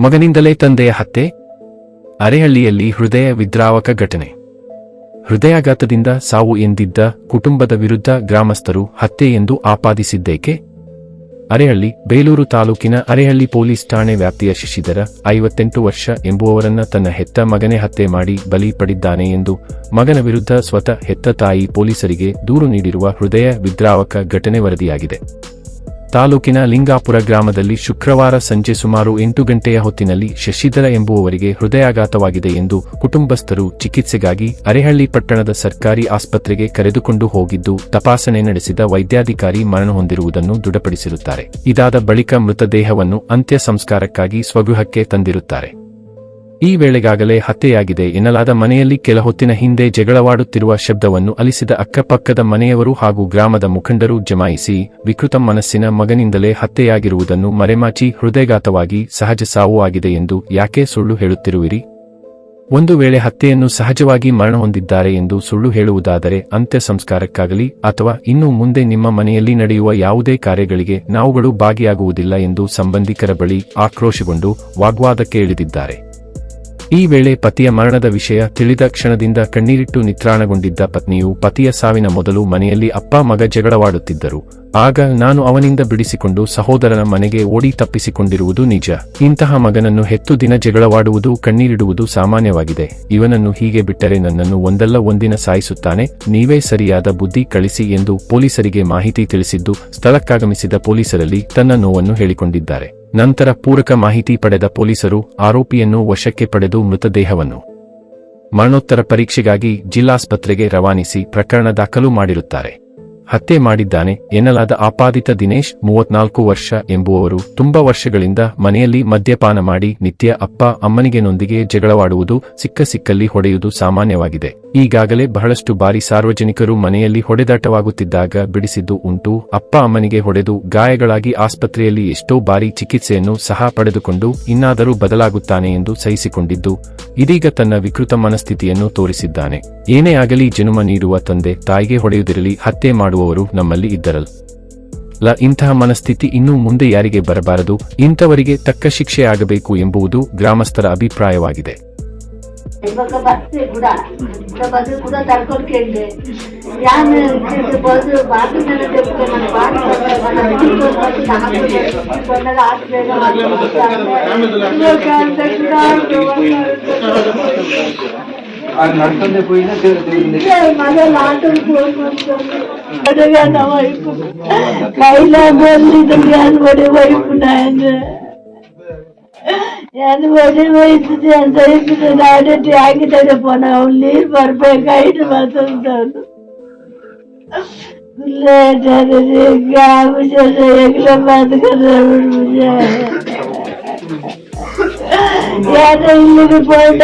ಮಗನಿಂದಲೇ ತಂದೆಯ ಹತ್ಯೆ, ಅರೆಹಳ್ಳಿಯಲ್ಲಿ ಹೃದಯ ವಿದ್ರಾವಕ ಘಟನೆ. ಹೃದಯಾಘಾತದಿಂದ ಸಾವು ಎಂದಿದ್ದ ಕುಟುಂಬದ ವಿರುದ್ಧ ಗ್ರಾಮಸ್ಥರು ಹತ್ಯೆ ಎಂದು ಆಪಾದಿಸಿದ್ದೇಕೆ? ಅರೆಹಳ್ಳಿ, ಬೇಲೂರು ತಾಲೂಕಿನ ಅರೆಹಳ್ಳಿ ಪೊಲೀಸ್ ಠಾಣೆ ವ್ಯಾಪ್ತಿಯ ಶಶಿಧರ, ಐವತ್ತೆಂಟು ವರ್ಷ ಎಂಬುವವರನ್ನ ತನ್ನ ಹೆತ್ತ ಮಗನೇ ಹತ್ಯೆ ಮಾಡಿ ಬಲಿ ಪಡಿದ್ದಾನೆ ಎಂದು ಮಗನ ವಿರುದ್ಧ ಸ್ವತಃ ಹೆತ್ತ ತಾಯಿ ಪೊಲೀಸರಿಗೆ ದೂರು ನೀಡಿರುವ ಹೃದಯ ವಿದ್ರಾವಕ ಘಟನೆ ವರದಿಯಾಗಿದೆ. ತಾಲೂಕಿನ ಲಿಂಗಾಪುರ ಗ್ರಾಮದಲ್ಲಿ ಶುಕ್ರವಾರ ಸಂಜೆ ಸುಮಾರು ಎಂಟು ಗಂಟೆಯ ಹೊತ್ತಿನಲ್ಲಿ ಶಶಿಧರ ಎಂಬುವವರಿಗೆ ಹೃದಯಾಘಾತವಾಗಿದೆ ಎಂದು ಕುಟುಂಬಸ್ಥರು ಚಿಕಿತ್ಸೆಗಾಗಿ ಅರೆಹಳ್ಳಿ ಪಟ್ಟಣದ ಸರ್ಕಾರಿ ಆಸ್ಪತ್ರೆಗೆ ಕರೆದುಕೊಂಡು ಹೋಗಿದ್ದು ತಪಾಸಣೆ ನಡೆಸಿದ ವೈದ್ಯಾಧಿಕಾರಿ ಮರಣ ಹೊಂದಿರುವುದನ್ನು ದೃಢಪಡಿಸಿರುತ್ತಾರೆ. ಇದಾದ ಬಳಿಕ ಮೃತದೇಹವನ್ನು ಅಂತ್ಯ ಸಂಸ್ಕಾರಕ್ಕಾಗಿ ಸ್ವಗೃಹಕ್ಕೆ ತಂದಿರುತ್ತಾರೆ. ಈ ವೇಳೆಗಾಗಲೇ ಹತ್ಯೆಯಾಗಿದೆ ಎನ್ನಲಾದ ಮನೆಯಲ್ಲಿ ಕೆಲ ಹೊತ್ತಿನ ಹಿಂದೆ ಜಗಳವಾಡುತ್ತಿರುವ ಶಬ್ದವನ್ನು ಅಲಿಸಿದ ಅಕ್ಕಪಕ್ಕದ ಮನೆಯವರು ಹಾಗೂ ಗ್ರಾಮದ ಮುಖಂಡರು ಜಮಾಯಿಸಿ, ವಿಕೃತ ಮನಸ್ಸಿನ ಮಗನಿಂದಲೇ ಹತ್ಯೆಯಾಗಿರುವುದನ್ನು ಮರೆಮಾಚಿ ಹೃದಯಘಾತವಾಗಿ ಸಹಜ ಸಾವು ಆಗಿದೆ ಎಂದು ಯಾಕೆ ಸುಳ್ಳು ಹೇಳುತ್ತಿರುವಿರಿ? ಒಂದು ವೇಳೆ ಹತ್ಯೆಯನ್ನು ಸಹಜವಾಗಿ ಮರಣ ಹೊಂದಿದ್ದಾರೆ ಎಂದು ಸುಳ್ಳು ಹೇಳುವುದಾದರೆ ಅಂತ್ಯ ಸಂಸ್ಕಾರಕ್ಕಾಗಲಿ ಅಥವಾ ಇನ್ನು ಮುಂದೆ ನಿಮ್ಮ ಮನೆಯಲ್ಲಿ ನಡೆಯುವ ಯಾವುದೇ ಕಾರ್ಯಗಳಿಗೆ ನಾವುಗಳು ಭಾಗಿಯಾಗುವುದಿಲ್ಲ ಎಂದು ಸಂಬಂಧಿಕರ ಬಳಿ ಆಕ್ರೋಶಗೊಂಡು ವಾಗ್ವಾದಕ್ಕೆ ಇಳಿದಿದ್ದಾರೆ. ಈ ವೇಳೆ ಪತಿಯ ಮರಣದ ವಿಷಯ ತಿಳಿದ ಕ್ಷಣದಿಂದ ಕಣ್ಣೀರಿಟ್ಟು ನಿತ್ರಾಣಗೊಂಡಿದ್ದ ಪತ್ನಿಯು ಪತಿಯ ಸಾವಿನ ಮೊದಲು ಮನೆಯಲ್ಲಿ ಅಪ್ಪ ಮಗ ಜಗಳವಾಡುತ್ತಿದ್ದರು. ಆಗ ನಾನು ಅವನಿಂದ ಬಿಡಿಸಿಕೊಂಡು ಸಹೋದರನ ಮನೆಗೆ ಓಡಿ ತಪ್ಪಿಸಿಕೊಂಡಿರುವುದು ನಿಜ. ಇಂತಹ ಮಗನನ್ನು ಹೆತ್ತು ದಿನ ಜಗಳವಾಡುವುದು ಕಣ್ಣೀರಿಡುವುದು ಸಾಮಾನ್ಯವಾಗಿದೆ. ಇವನನ್ನು ಹೀಗೆ ಬಿಟ್ಟರೆ ನನ್ನನ್ನು ಒಂದಲ್ಲ ಒಂದಿನ ಸಾಯಿಸುತ್ತಾನೆ. ನೀವೇ ಸರಿಯಾದ ಬುದ್ಧಿ ಕಳಿಸಿ ಎಂದು ಪೊಲೀಸರಿಗೆ ಮಾಹಿತಿ ತಿಳಿಸಿದ್ದು ಸ್ಥಳಕ್ಕಾಗಮಿಸಿದ ಪೊಲೀಸರಲ್ಲಿ ತನ್ನ ನೋವನ್ನು ಹೇಳಿಕೊಂಡಿದ್ದಾರೆ. ನಂತರ ಪೂರಕ ಮಾಹಿತಿ ಪಡೆದ ಪೊಲೀಸರು ಆರೋಪಿಯನ್ನು ವಶಕ್ಕೆ ಪಡೆದು ಮೃತದೇಹವನ್ನು ಮರಣೋತ್ತರ ಪರೀಕ್ಷೆಗಾಗಿ ಜಿಲ್ಲಾಸ್ಪತ್ರೆಗೆ ರವಾನಿಸಿ ಪ್ರಕರಣ ದಾಖಲು ಮಾಡಿರುತ್ತಾರೆ. ಹತ್ಯೆ ಮಾಡಿದ್ದಾನೆ ಎನ್ನಲಾದ ಆಪಾದಿತ ದಿನೇಶ್ ಮೂವತ್ನಾಲ್ಕು ವರ್ಷ ಎಂಬುವವರು ತುಂಬಾ ವರ್ಷಗಳಿಂದ ಮನೆಯಲ್ಲಿ ಮದ್ಯಪಾನ ಮಾಡಿ ನಿತ್ಯ ಅಪ್ಪ ಅಮ್ಮನಿಗೆ ನೊಂದಿಗೆ ಜಗಳವಾಡುವುದು ಸಿಕ್ಕ ಸಿಕ್ಕಲ್ಲಿ ಹೊಡೆಯುವುದು ಸಾಮಾನ್ಯವಾಗಿದೆ. ಈಗಾಗಲೇ ಬಹಳಷ್ಟು ಬಾರಿ ಸಾರ್ವಜನಿಕರು ಮನೆಯಲ್ಲಿ ಹೊಡೆದಾಟವಾಗುತ್ತಿದ್ದಾಗ ಬಿಡಿಸಿದ್ದು ಉಂಟು. ಅಪ್ಪ ಅಮ್ಮನಿಗೆ ಹೊಡೆದು ಗಾಯಗಳಾಗಿ ಆಸ್ಪತ್ರೆಯಲ್ಲಿ ಎಷ್ಟೋ ಬಾರಿ ಚಿಕಿತ್ಸೆಯನ್ನು ಸಹ ಪಡೆದುಕೊಂಡು ಇನ್ನಾದರೂ ಬದಲಾಗುತ್ತಾನೆ ಎಂದು ಸಹಿಸಿಕೊಂಡಿದ್ದು, ಇದೀಗ ತನ್ನ ವಿಕೃತ ಮನಸ್ಥಿತಿಯನ್ನು ತೋರಿಸಿದ್ದಾನೆ. ಏನೇ ಆಗಲಿ ಜನುಮ ನೀಡುವ ತಂದೆ ತಾಯಿಗೆ ಹೊಡೆಯುವುದಿರಲಿ, ಹತ್ಯೆ ಮಾಡುವವರು ನಮ್ಮಲ್ಲಿ ಇದ್ದರಲ್ಲ ಲ ಇಂತಹ ಮನಸ್ಥಿತಿ ಇನ್ನೂ ಮುಂದೆ ಯಾರಿಗೆ ಬರಬಾರದು? ಇಂಥವರಿಗೆ ತಕ್ಕ ಶಿಕ್ಷೆ ಆಗಬೇಕು ಎಂಬುದು ಗ್ರಾಮಸ್ಥರ ಅಭಿಪ್ರಾಯವಾಗಿದೆ. ಇವಾಗ వచ్చి నాకునే కొండగా ఆశ్రయం అది నడుస్తుండే పోయినా తిరుగుతుంది మళ్ళీ లాంటి వైపు కైలా బల్లి జ్ఞాన పడే వైపు నాయన ಜ್ಞಾನ ಪಡೆ ವಯಸ್ಸು ಅಂತ ಇರ್ತದೆ ನಾಡೇಟಿ ಆಗಿದ್ದಾರೆ ಪೋನ ಅವ್ನು ನೀರು ಬರ್ಬೇಕಾಯ್ತು ಮಾತಾಡ್ತಾನು ಎಗ್ಲ ಮಾತುಕತೆ ಯಾರ ಇಲ್ಲಿಗೆ ಪೋಂಡ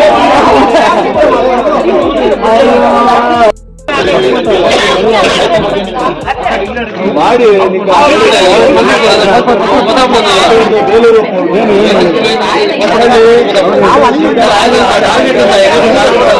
ಟ್ಯಾಂಕಲ್ ತಂಬ